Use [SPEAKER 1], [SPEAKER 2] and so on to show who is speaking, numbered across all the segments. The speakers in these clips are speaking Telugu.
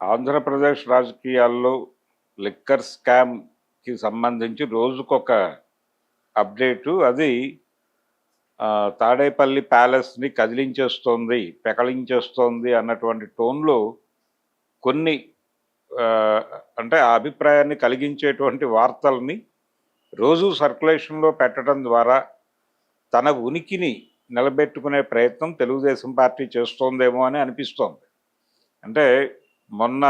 [SPEAKER 1] ఆంధ్రప్రదేశ్ రాజకీయాల్లో లిక్కర్ స్కామ్కి సంబంధించి రోజుకొక అప్డేటు. అది తాడేపల్లి ప్యాలెస్ని కదిలించేస్తోంది పెకలించేస్తోంది అన్నటువంటి టోన్లో కొన్ని అంటే ఆ అభిప్రాయాన్ని కలిగించేటువంటి వార్తల్ని రోజు సర్క్యులేషన్లో పెట్టడం ద్వారా తన ఉనికిని నిలబెట్టుకునే ప్రయత్నం తెలుగుదేశం పార్టీ చేస్తోందేమో అని అనిపిస్తోంది. అంటే మొన్న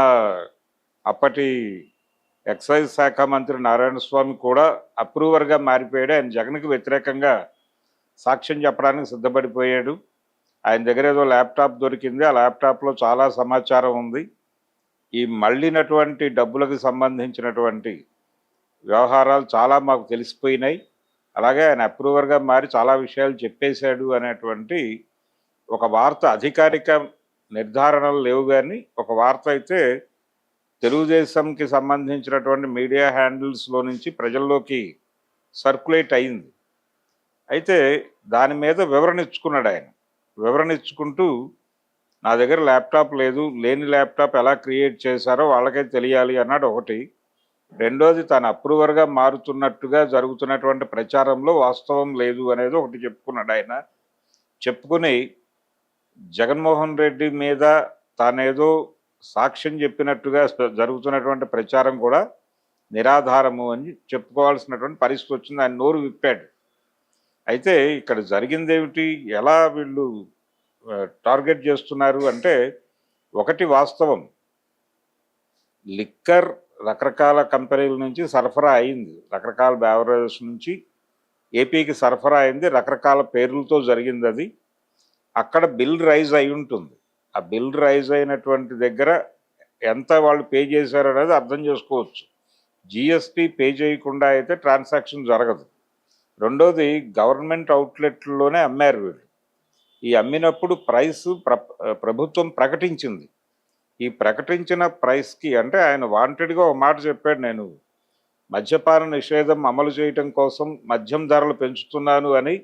[SPEAKER 1] అప్పటి ఎక్సైజ్ శాఖ మంత్రి నారాయణ స్వామి కూడా అప్రూవర్గా మారిపోయాడు. ఆయన జగన్కి వ్యతిరేకంగా సాక్ష్యం చెప్పడానికి సిద్ధపడిపోయాడు. ఆయన దగ్గర ఏదో ల్యాప్టాప్ దొరికింది. ఆ ల్యాప్టాప్లో చాలా సమాచారం ఉంది. ఈ మళ్ళినటువంటి డబ్బులకు సంబంధించినటువంటి వ్యవహారాలు చాలా మాకు తెలిసిపోయినాయి. అలాగే ఆయన అప్రూవర్గా మారి చాలా విషయాలు చెప్పేశాడు అనేటువంటి ఒక వార్త అధికారిక నిర్ధారణలు లేవు కానీ ఒక వార్త అయితే తెలుగుదేశంకి సంబంధించినటువంటి మీడియా హ్యాండిల్స్లో నుంచి ప్రజల్లోకి సర్క్యులేట్ అయింది. అయితే దాని మీద వివరణ ఇచ్చుకున్నాడు ఆయన. వివరణ ఇచ్చుకుంటూ నా దగ్గర ల్యాప్టాప్ లేదు లేని ల్యాప్టాప్ ఎలా క్రియేట్ చేశారో వాళ్ళకే తెలియాలి అన్నాడు ఒకటి. రెండోది తను అప్రూవర్గా మారుతున్నట్టుగా జరుగుతున్నటువంటి ప్రచారంలో వాస్తవం లేదు అనేది ఒకటి చెప్పుకున్నాడు ఆయన. చెప్పుకుని జగన్మోహన్ రెడ్డి మీద తానేదో సాక్ష్యం చెప్పినట్టుగా జరుగుతున్నటువంటి ప్రచారం కూడా నిరాధారము అని చెప్పుకోవాల్సినటువంటి పరిస్థితి వచ్చింది. ఆయన నోరు విప్పాడు. అయితే ఇక్కడ జరిగిందేమిటి? ఎలా వీళ్ళు టార్గెట్ చేస్తున్నారు అంటే ఒకటి వాస్తవం. లిక్కర్ రకరకాల కంపెనీల నుంచి సరఫరా అయింది. రకరకాల బ్యావరేజెస్ నుంచి ఏపీకి సరఫరా అయింది. రకరకాల పేర్లతో జరిగింది అది. అక్కడ బిల్ రైజ్ అయి ఉంటుంది. ఆ బిల్ రైజ్ అయినటువంటి దగ్గర ఎంత వాళ్ళు పే చేశారు అనేది అర్థం చేసుకోవచ్చు. జిఎస్టీ పే చేయకుండా అయితే ట్రాన్సాక్షన్ జరగదు. రెండోది గవర్నమెంట్ అవుట్లెట్లోనే అమ్మారు వీళ్ళు. ఈ అమ్మినప్పుడు ప్రైస్ ప్ర ప్రభుత్వం ప్రకటించింది. ఈ ప్రకటించిన ప్రైస్కి అంటే ఆయన వాంటెడ్గా ఒక మాట చెప్పాడు నేను. మద్యపాన నిషేధం అమలు చేయటం కోసం మద్యం ధరలు పెంచుతున్నాను అని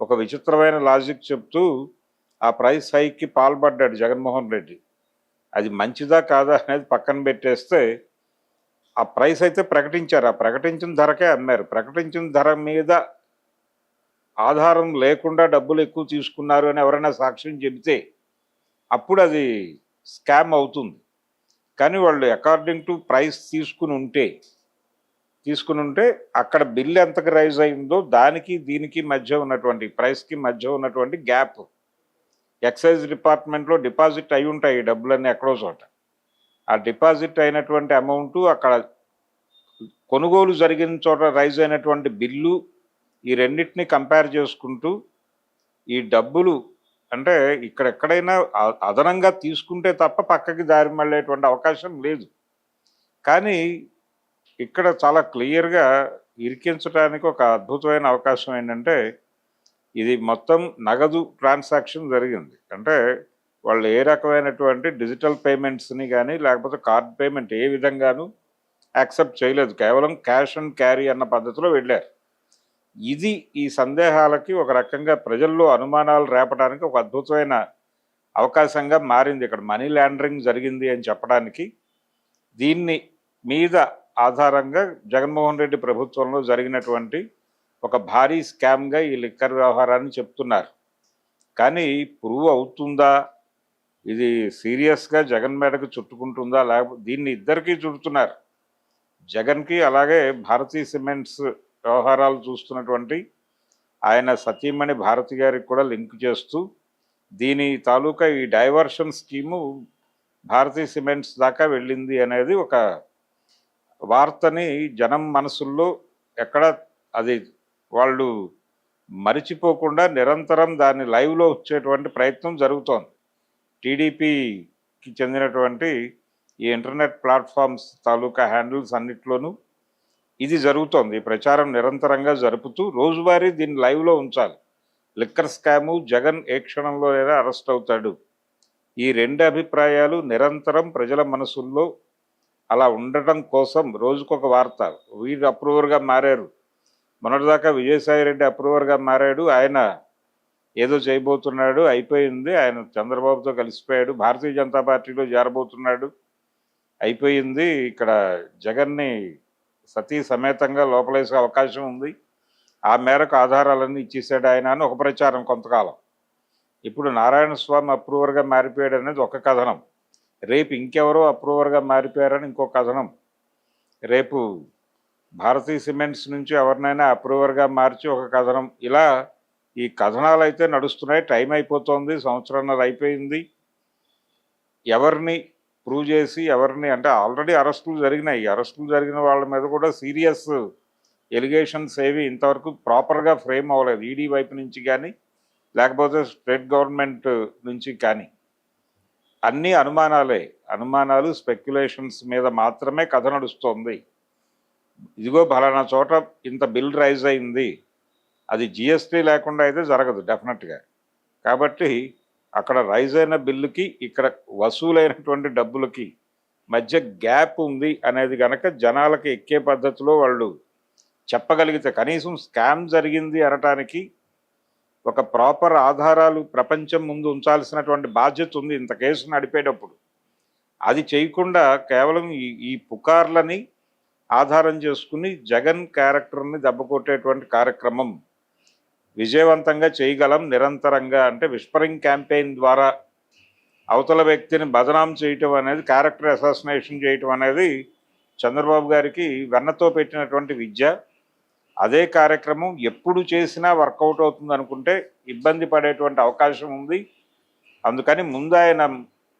[SPEAKER 1] ఒక విచిత్రమైన లాజిక్ చెప్తూ ఆ ప్రైస్ హైక్కి పాల్పడ్డాడు జగన్మోహన్ రెడ్డి. అది మంచిదా కాదా అనేది పక్కన పెట్టేస్తే ఆ ప్రైస్ అయితే ప్రకటించారు. ఆ ప్రకటించిన ధరకే అమ్మారు. ప్రకటించిన ధర మీద ఆధారం లేకుండా డబ్బులు ఎక్కువ తీసుకున్నారు అని ఎవరైనా సాక్ష్యం చెబితే అప్పుడు అది స్కామ్ అవుతుంది. కానీ వాళ్ళు అకార్డింగ్ టు ప్రైస్ తీసుకుని ఉంటే తీసుకుని ఉంటే అక్కడ బిల్ ఎంతకు రైజ్ అయిందో దానికి దీనికి మధ్య ఉన్నటువంటి ప్రైస్కి మధ్య ఉన్నటువంటి గ్యాప్ ఎక్సైజ్ డిపార్ట్మెంట్లో డిపాజిట్ అయి ఉంటాయి ఈ డబ్బులన్నీ ఎక్కడో చోట. ఆ డిపాజిట్ అయినటువంటి అమౌంట్ అక్కడ కొనుగోలు జరిగిన చోట రైజ్ అయినటువంటి బిల్లు ఈ రెండింటిని కంపేర్ చేసుకుంటూ ఈ డబ్బులు అంటే ఇక్కడ ఎక్కడైనా అదనంగా తీసుకుంటే తప్ప పక్కకి దారి మళ్ళేటువంటి అవకాశం లేదు. కానీ ఇక్కడ చాలా క్లియర్గా ఇరికించడానికి ఒక అద్భుతమైన అవకాశం ఏంటంటే ఇది మొత్తం నగదు ట్రాన్సాక్షన్ జరిగింది. అంటే వాళ్ళు ఏ రకమైనటువంటి డిజిటల్ పేమెంట్స్ని కానీ లేకపోతే కార్డ్ పేమెంట్ ఏ విధంగానూ యాక్సెప్ట్ చేయలేదు. కేవలం క్యాష్ అండ్ క్యారీ అన్న పద్ధతిలో వెళ్ళారు. ఇది ఈ సందేహాలకి ఒక రకంగా ప్రజల్లో అనుమానాలు రేపడానికి ఒక అద్భుతమైన అవకాశంగా మారింది. ఇక్కడ మనీ లాండరింగ్ జరిగింది అని చెప్పడానికి దీన్ని మీద ఆధారంగా జగన్మోహన్ రెడ్డి ప్రభుత్వంలో జరిగినటువంటి ఒక భారీ స్కామ్గా ఈ లిక్కర్ వ్యవహారాన్ని చెప్తున్నారు. కానీ ప్రూవ్ అవుతుందా? ఇది సీరియస్గా జగన్ మేడకు చుట్టుకుంటుందా? లేకపోతే దీన్ని ఇద్దరికీ చుడుతున్నారు. జగన్కి అలాగే భారతీయ సిమెంట్స్ వ్యవహారాలు చూస్తున్నటువంటి ఆయన సతీమణి భారతి గారికి కూడా లింక్ చేస్తూ దీని తాలూకా ఈ డైవర్షన్ స్కీము భారతీయ సిమెంట్స్ దాకా వెళ్ళింది అనేది ఒక వార్తని జనం మనసుల్లో ఎక్కడ అది వాళ్ళు మరిచిపోకుండా నిరంతరం దాన్ని లైవ్లో వచ్చేటువంటి ప్రయత్నం జరుగుతోంది. టీడీపీకి చెందినటువంటి ఈ ఇంటర్నెట్ ప్లాట్ఫామ్స్ తాలూకా హ్యాండిల్స్ అన్నిట్లోనూ ఇది జరుగుతోంది. ఈ ప్రచారం నిరంతరంగా జరుపుతూ రోజువారీ దీన్ని లైవ్లో ఉంచాలి. లిక్కర్ స్కాము జగన్ ఏ క్షణంలోనైనా అరెస్ట్ అవుతాడు. ఈ రెండు అభిప్రాయాలు నిరంతరం ప్రజల మనసుల్లో అలా ఉండటం కోసం రోజుకొక వార్త. వీరు అప్రూవర్గా మారారు. మొన్నటిదాకా విజయసాయి రెడ్డి అప్రూవర్గా మారాడు. ఆయన ఏదో చేయబోతున్నాడు అయిపోయింది. ఆయన చంద్రబాబుతో కలిసిపోయాడు. భారతీయ జనతా పార్టీలో చేరబోతున్నాడు అయిపోయింది. ఇక్కడ జగన్ని సతీ సమేతంగా లోపలేసే అవకాశం ఉంది. ఆ మేరకు ఆధారాలన్నీ ఇచ్చేసాడు ఆయన అని ఒక ప్రచారం కొంతకాలం. ఇప్పుడు నారాయణ స్వామి అప్రూవర్గా మారిపోయాడు అనేది ఒక కథనం. రేపు ఇంకెవరో అప్రూవర్గా మారిపోయారని ఇంకో కథనం. రేపు భారతీయ సిమెంట్స్ నుంచి ఎవరినైనా అప్రూవర్గా మార్చి ఒక కథనం. ఇలా ఈ కథనాలు అయితే నడుస్తున్నాయి. టైం అయిపోతుంది. సంవత్సరాన్నర అయిపోయింది. ఎవరిని ప్రూవ్ చేసి ఎవరిని అంటే ఆల్రెడీ అరెస్టులు జరిగినాయి. అరెస్టులు జరిగిన వాళ్ళ మీద కూడా సీరియస్ ఎలిగేషన్స్ ఏవి ఇంతవరకు ప్రాపర్గా ఫ్రేమ్ అవ్వలేదు. ఈడీ వైపు నుంచి కానీ లేకపోతే స్టేట్ గవర్నమెంట్ నుంచి కానీ. అన్ని అనుమానాలే. అనుమానాలు స్పెక్యులేషన్స్ మీద మాత్రమే కథ నడుస్తోంది. ఇదిగో బలానా చోట ఇంత బిల్ రైజ్ అయింది. అది జిఎస్టీ లేకుండా అయితే జరగదు డెఫినెట్గా. కాబట్టి అక్కడ రైజ్ అయిన బిల్లుకి ఇక్కడ వసూలైనటువంటి డబ్బులకి మధ్య గ్యాప్ ఉంది అనేది కనుక జనాలకి ఎక్కే పద్ధతిలో వాళ్ళు చెప్పగలిగితే కనీసం స్కామ్ జరిగింది అనటానికి ఒక ప్రాపర్ ఆధారాలు ప్రపంచం ముందు ఉంచాల్సినటువంటి బాధ్యత ఉంది ఇంత కేసు నడిపేటప్పుడు. అది చేయకుండా కేవలం ఈ ఈ పుకార్లని ఆధారం చేసుకుని జగన్ క్యారెక్టర్ని దెబ్బకొట్టేటువంటి కార్యక్రమం విజయవంతంగా చేయగలం నిరంతరంగా అంటే విస్పరింగ్ క్యాంపెయిన్ ద్వారా అవతల వ్యక్తిని బదనాం చేయటం అనేది క్యారెక్టర్ అసాసినేషన్ చేయటం అనేది చంద్రబాబు గారికి వెన్నతో పెట్టినటువంటి విద్య. అదే కార్యక్రమం ఎప్పుడు చేసినా వర్కౌట్ అవుతుంది అనుకుంటే ఇబ్బంది పడేటువంటి అవకాశం ఉంది. అందుకని ముందు ఆయన